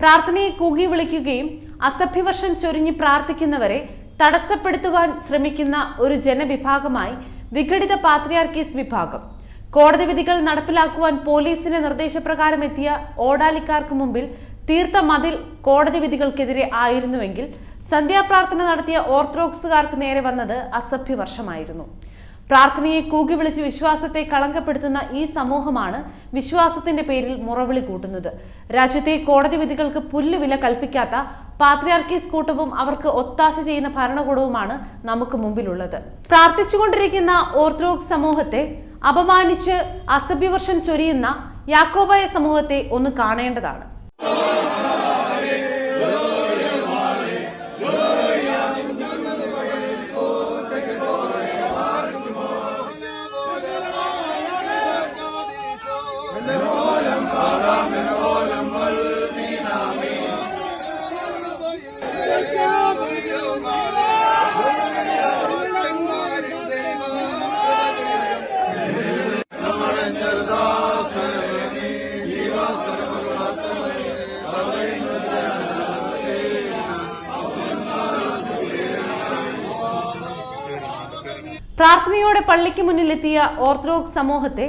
പ്രാർത്ഥനയെ കൂകി വിളിക്കുകയും അസഭ്യവർഷം ചൊരിഞ്ഞ് പ്രാർത്ഥിക്കുന്നവരെ തടസ്സപ്പെടുത്തുവാൻ ശ്രമിക്കുന്ന ഒരു ജനവിഭാഗമായി വിഘടിത പാത്രിയാർക്കീസ് വിഭാഗം. കോടതി വിധികൾ നടപ്പിലാക്കുവാൻ പോലീസിന്റെ നിർദ്ദേശപ്രകാരം എത്തിയ ഓടാലിക്കാർക്ക് മുമ്പിൽ തീർത്ത മതിൽ കോടതി വിധികൾക്കെതിരെ ആയിരുന്നുവെങ്കിൽ സന്ധ്യാപ്രാർത്ഥന നടത്തിയ ഓർത്തഡോക്സുകാർക്ക് നേരെ വന്നത് അസഭ്യവർഷമായിരുന്നു. പ്രാർത്ഥനയെ കൂകി വിളിച്ച് വിശ്വാസത്തെ കളങ്കപ്പെടുത്തുന്ന ഈ സമൂഹമാണ് വിശ്വാസത്തിന്റെ പേരിൽ മുറവിളി കൂട്ടുന്നത്. രാജ്യത്തെ കോടതി വിധികൾക്ക് പുല്ലുവില കൽപ്പിക്കാത്ത പാത്രിയാർക്കീസ് കൂട്ടവും അവർക്ക് ഒത്താശ ചെയ്യുന്ന ഭരണകൂടവുമാണ് നമുക്ക് മുമ്പിലുള്ളത്. പ്രാർത്ഥിച്ചുകൊണ്ടിരിക്കുന്ന ഓർത്തഡോക്സ് സമൂഹത്തെ അപമാനിച്ച് അസഭ്യവർഷം ചൊരിയുന്ന യാക്കോബായ സമൂഹത്തെ ഒന്ന് കാണേണ്ടതാണ്. പ്രാർത്ഥനയോടെ പള്ളിക്ക് മുന്നിലെത്തിയ ഓർത്തഡോക്സ് സമൂഹത്തെ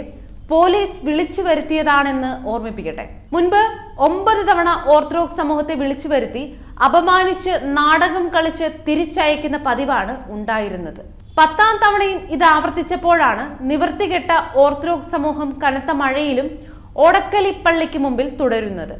പോലീസ് വിളിച്ചു വരുത്തിയതാണെന്ന് ഓർമ്മിപ്പിക്കട്ടെ. മുൻപ് ഒമ്പത് തവണ ഓർത്തഡോക്സ് സമൂഹത്തെ വിളിച്ചു വരുത്തി അപമാനിച്ച് നാടകം കളിച്ച് തിരിച്ചയക്കുന്ന പതിവാണ് ഉണ്ടായിരുന്നത്. പത്താം തവണയും ഇത് ആവർത്തിച്ചപ്പോഴാണ് നിവർത്തികെട്ട ഓർത്തഡോക്സ് സമൂഹം കനത്ത മഴയിലും ഓടക്കലി പള്ളിക്ക് മുമ്പിൽ തുടരുന്നത്.